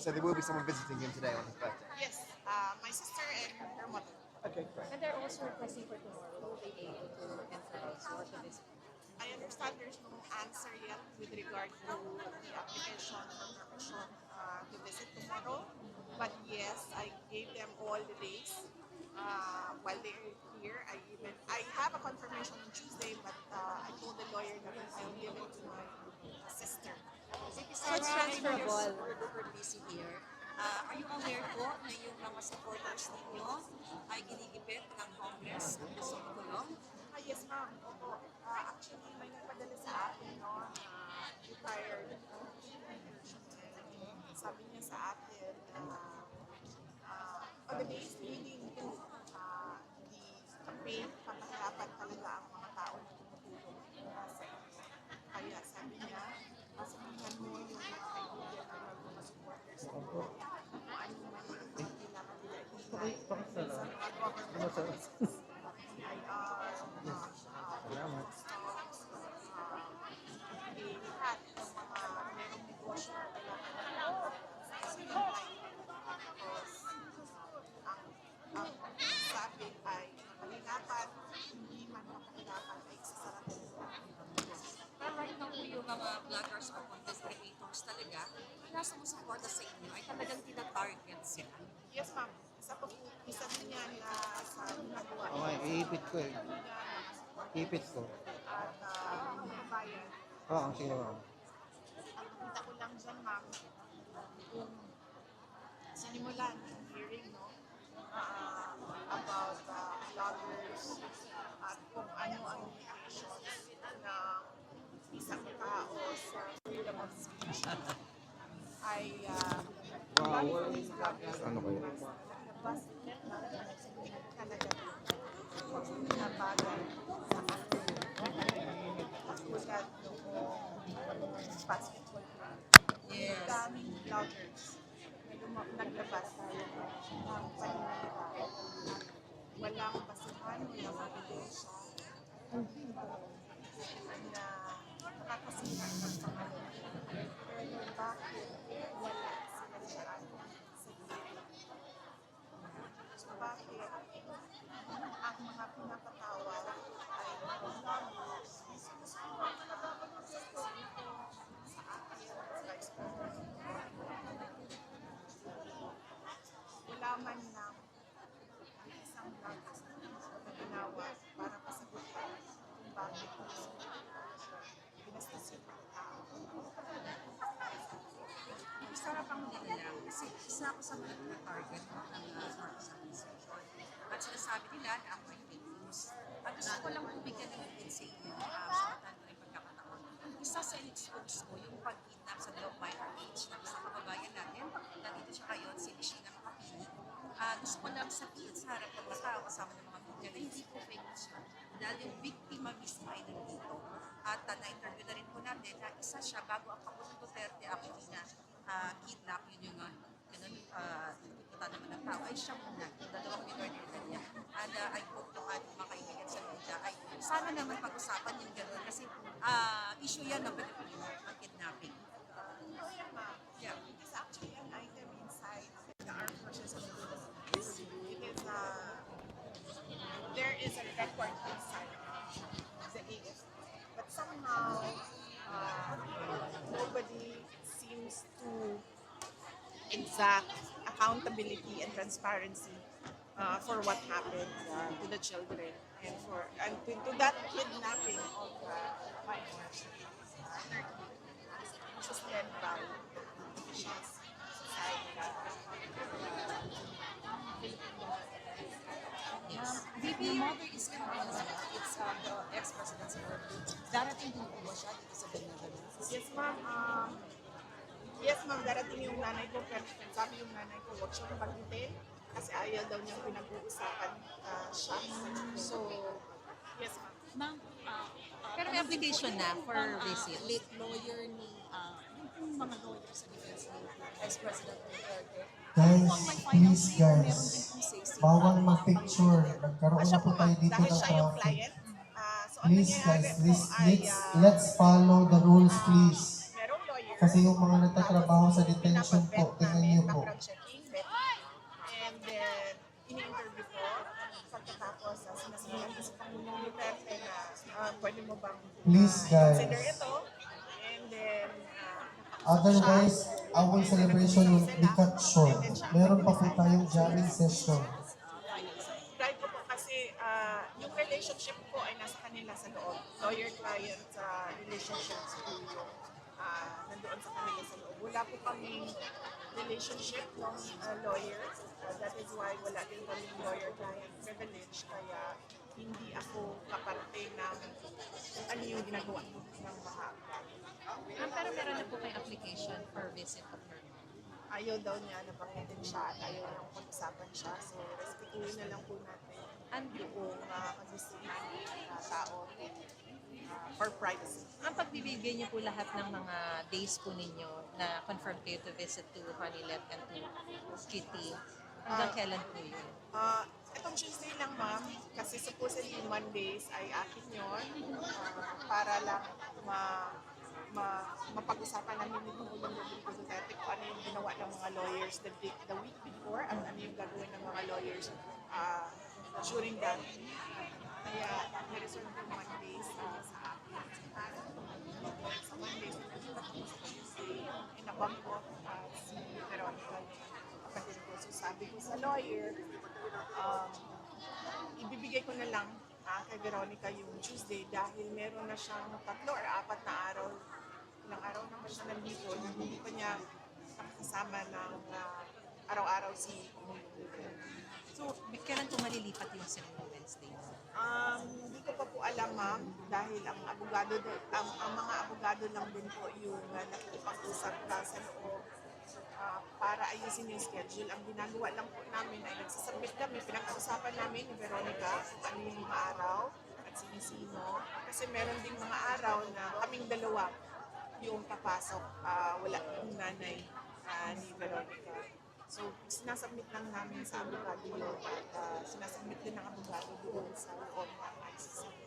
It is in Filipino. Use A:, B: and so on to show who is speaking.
A: So there will be someone visiting him today on his birthday.
B: Yes, uh, my sister and her mother.
A: Okay, great.
C: And they're also requesting for tomorrow. Will they be able to enter also visit?
B: I understand there's no answer yet with regard to the application for permission uh, to visit tomorrow. But yes, I gave them all the days uh, while they're here. I even I have a confirmation on Tuesday, but uh, I told the lawyer that I'll give it to my
D: busy here. Ah, are you aware po na yung mga supporters ninyo ay ginigipit ng Congress ang gusto makulong?
B: Ah, yes, ma'am. Opo. Ah, actually, may nagpadala sa akin, no, na retired. Sabi niya sa akin na ah, on the days leading to ah, the campaign, pangahirapan talaga ang mga tao na tumutulong ah, sa inyo. Kaya sabi niya, masabihan mo yung mga kaibigan at mga supporters mo kung ano man yung mga kailangan nila ihintay sa mga government offices. IR, uh, uh, stocks, uh, eh, lahat ng mga merong negosyo na kailangan sa isang Tapos, ang, ang sabi ay mahirapan, hindi man makahirapan ay isasara nila.
D: Pero right now po yung mga vloggers or content creators talaga, yung nasa mo suporta sa inyo ay talagang tina-target sila.
B: Yes, ma'am. Isa po, isa din yan na sa ginagawa.
E: Okay, iipit ko eh. Ipit ko.
B: Uh,
E: Oo, oh, sige ma'am.
B: ang kita ko lang dyan, ma'am, kung sinimulan yung hearing, no, ah, about uh, vloggers at kung ano ang limitations ng isang tao sa freedom of speech ay uh,
E: Ano kayo?
B: Basketball.
D: Yes.
B: daming vloggers na luma- naglabas ng paninira. Walang basihan, walang ebidensya na nakakasira ng pangalan. Pero bakit wala sila dyan sa gilid? So bakit ang mga pinapatawag ay mga vloggers sa akin, sa vice president, wala man lang ang isang vloggers na ginawa para pasagutin kung bakit binastos yung mga tao.
D: Sarap ang nila kasi isa ako sa mga tina-target ng uh, Marcos administration. At sinasabi nila na ako ay fake news. At gusto ko lang bumigyan ng din sa inyo uh, sa matanda ng pagkakataon. Isa sa in-expose ko yung pag-kidnap sa loob minor age ng isang kababayan natin. Nandito siya ngayon, si Lishina Makapini. Ah, gusto ko lang sabihin sa harap ng mga tao kasama ng mga media na hindi po fake news yun. Dahil yung biktima mismo ay nandito. At uh, na-interview na rin po natin na isa siya bago ang Pangulong Duterte actually na ah, kidnap yun yung uh, ganun, uh, kita naman ng tao ay siya dalawang minor na kanya. And uh, I hope yung ating mga kaibigan sa media ay sana naman pag-usapan yung gano'n kasi ah, issue yan ng Pilipino, ang kidnapping. Yeah.
B: It is actually an item inside the armed forces of the Philippines. It is, uh, there is a record inside the AFP. But somehow, uh, nobody seems to exact accountability and transparency uh, for what happened uh, to the children and for and to, to that kidnapping of uh. Uh, is led by officials.
D: Yes. The mother is coming as well. It's uh, the ex-president's birthday. Darating din po ba siya dito sa Benavides?
B: Yes, ma'am. Um, yes, ma'am. Darating yung nanay ko. Pero sabi yung nanay ko, huwag siyang mag-detail kasi ayaw daw niyang pinag-uusapan uh, siya. So, yes, ma'am.
F: Ma'am, ah, ah,
D: Pero may application na for
F: ah,
D: visit.
F: late lawyer ni, pong mga lawyer sa defense ni Ex-President Duterte.
E: Guys,
F: Ano
E: please guys. Bawal mag-picture. Nagkaroon na po tayo dito ng traffic.
B: client. So, ang
E: Please guys, please, let's, let's follow the rules please. Kasi yung mga nagtatrabaho sa detention po, tingnan nyo,
B: And then, ini-interview ko. Pagkatapos, uh, sinasabihan ko sa Pangulong Duterte na ah, pwede mo bang
E: Please,
B: ah,
E: guys.
B: consider ito. And then, ah,
E: Otherwise, our celebration will be cut short. Meron pa po tayong jamming session.
B: Try ko po kasi ah, yung relationship ko ay nasa kanila sa loob. Lawyer-client ko yung ah, nandoon sa kanila sa loob. Wala po kaming relationship ng ah, lawyers. Ah, that is why wala din kaming lawyer-client privilege. Kaya hindi ako kaparte ng ano yung ginagawa ng mga
C: Ma'am, pero meron na po kayong application for visit of her.
B: ayaw daw niya na banggitin siya at ayaw niyang pag-usapan siya. So, respetuhin na lang po natin
C: And
B: yung uh, kagustuhan ng uh, tao uh, for privacy.
C: ang pagbibigay niyo po lahat ng mga days po ninyo na confirm kayo to visit to Honeylet and to Kitty. Hanggang
B: Ah.
C: kailan po yun?
B: Uh, itong Tuesday lang, ma'am, kasi supposedly Mondays ay akin yun uh, para lang ma, ma, mapag-usapan namin ni Pangulong Rodrigo Duterte kung ano yung ginawa ng mga lawyers the, week, the week before at ano yung gagawin ng mga lawyers uh, during that week. Kaya nireserve yung Mondays uh, sa inabang ko uh, si Veronica kapatid ko. So sabi ko sa lawyer, um, ibibigay ko na lang kay Veronica yung Tuesday dahil meron na siyang tatlo or apat na araw, ilang araw na ba siya nandito, na hindi pa niya nakasama ng ah, araw-araw si
C: So, kailan po malilipat yung Cinema Wednesday?
B: Um, hindi ko pa po alam, ma'am, dahil ang abogado, do- ang, ang mga abogado lang din po yung uh, nakikipag-usap na sa ah, para ayusin yung schedule. Ang ginagawa lang po namin ay nagsasubmit kami, pinag-uusapan namin ni Veronica kung ano yung mga araw at sinisino. Kasi meron ding mga araw na kaming dalawa yung papasok, ah, wala yung nanay ah, ni Veronica. So, sinasubmit lang namin sa abogado yun at ah, sinasubmit din ng abogado doon sa ng ICC.